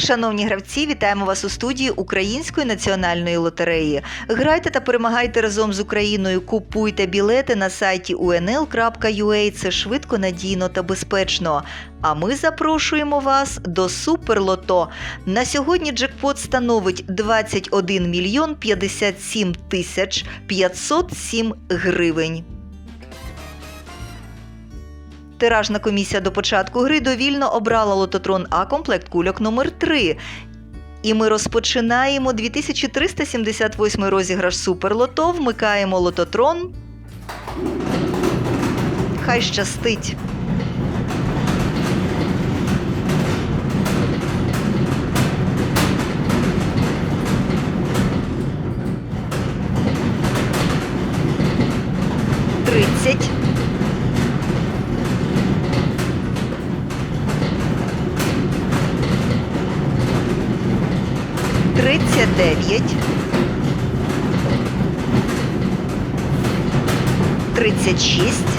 Шановні гравці, вітаємо вас у студії Української національної лотереї. Грайте та перемагайте разом з Україною. Купуйте білети на сайті unl.ua. Це швидко, надійно та безпечно. А ми запрошуємо вас до Суперлото. На сьогодні джекпот становить 21 мільйон 57 тисяч 507 гривень. Тиражна комісія до початку гри довільно обрала лототрон А комплект кульок номер 3 І ми розпочинаємо 2378 розіграш Суперлото. Вмикаємо лототрон. Хай щастить. Тридцять. Тридцять дев'ять. Тридцять шість.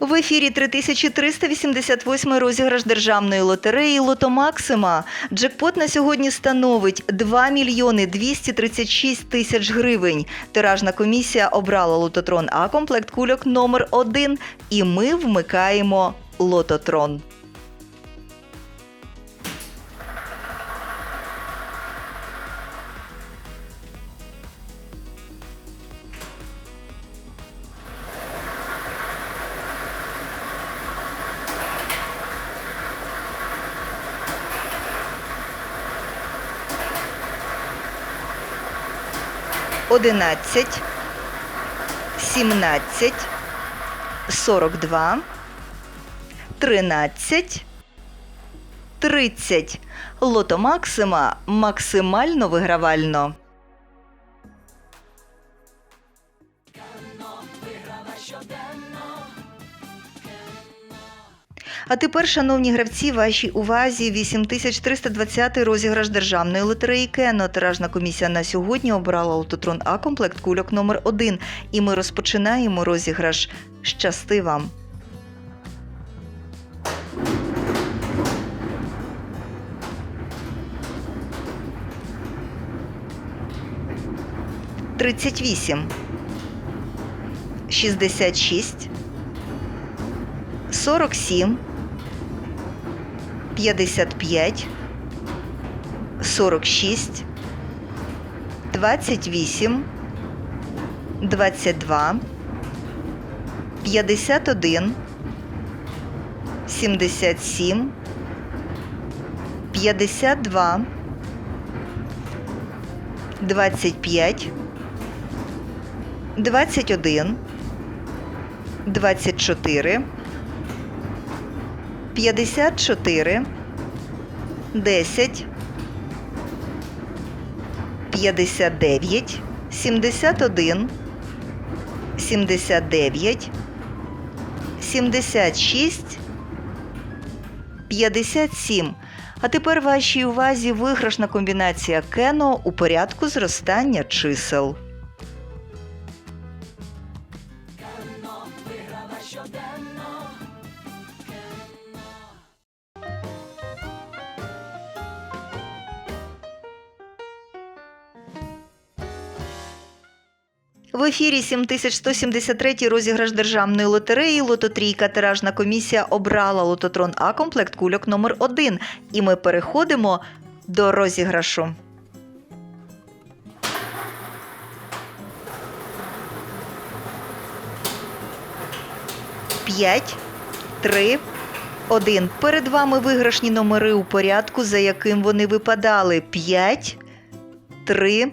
В ефірі 3388 розіграш державної лотереї Лото Максима. Джекпот на сьогодні становить 2 мільйони 236 тисяч гривень. Тиражна комісія обрала лототрон А комплект кульок номер 1 і ми вмикаємо лототрон. Одинадцять, сімнадцять, сорок два, тринадцять, тридцять. Лото Максима максимально вигравально. А тепер, шановні гравці, вашій увазі 8320 розіграш державної лотереї Кено. Тиражна комісія на сьогодні обрала лототрон А комплект кульок номер 1 І ми розпочинаємо розіграш. Щасти вам! Тридцять вісім. 66 47 55, 46, 28, 22, 51, 77, 52, 25, 21, 24, 54, 10, 59, 71, 79, 76, 57. А тепер вашій увазі виграшна комбінація Кено у порядку зростання чисел. В ефірі 7173 розіграш державної лотереї Лототрійка тиражна комісія обрала лототрон А комплект кульок номер 1 І ми переходимо до розіграшу. П'ять, три, один. Перед вами виграшні номери у порядку, за яким вони випадали. П'ять, три,